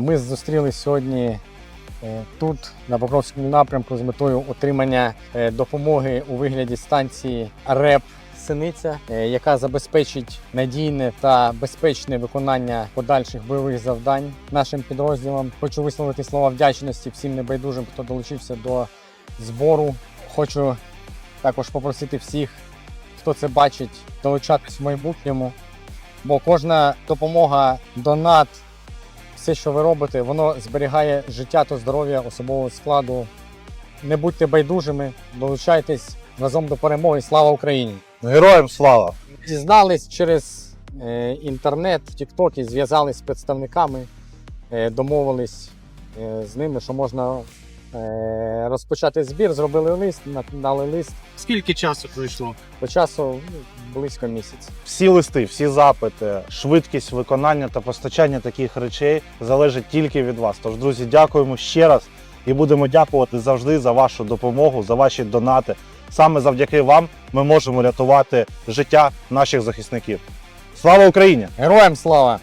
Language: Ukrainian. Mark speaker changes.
Speaker 1: Ми зустрілись сьогодні е, тут, на Покровському напрямку, з метою отримання е, допомоги у вигляді станції РЕП Синиця, е, яка забезпечить надійне та безпечне виконання подальших бойових завдань нашим підрозділам. Хочу висловити слова вдячності всім небайдужим, хто долучився до збору. Хочу також попросити всіх, хто це бачить, долучатись в майбутньому, бо кожна допомога, донат, все, що ви робите, воно зберігає життя та здоров'я особового складу. Не будьте байдужими, долучайтесь разом до перемоги. Слава Україні!
Speaker 2: Героям слава!
Speaker 1: Дізнались через е, інтернет, в Тіктокі, зв'язались з представниками, е, домовились е, з ними, що можна розпочати збір. Зробили лист, надали лист
Speaker 3: Скільки часу пройшло?
Speaker 1: по часу ну, близько місяця.
Speaker 2: Всі листи, всі запити, швидкість виконання та постачання таких речей залежить тільки від вас. Тож, друзі, дякуємо ще раз і будемо дякувати завжди за вашу допомогу, за ваші донати. Саме завдяки вам ми можемо рятувати життя наших захисників. Слава Україні!
Speaker 1: Героям слава!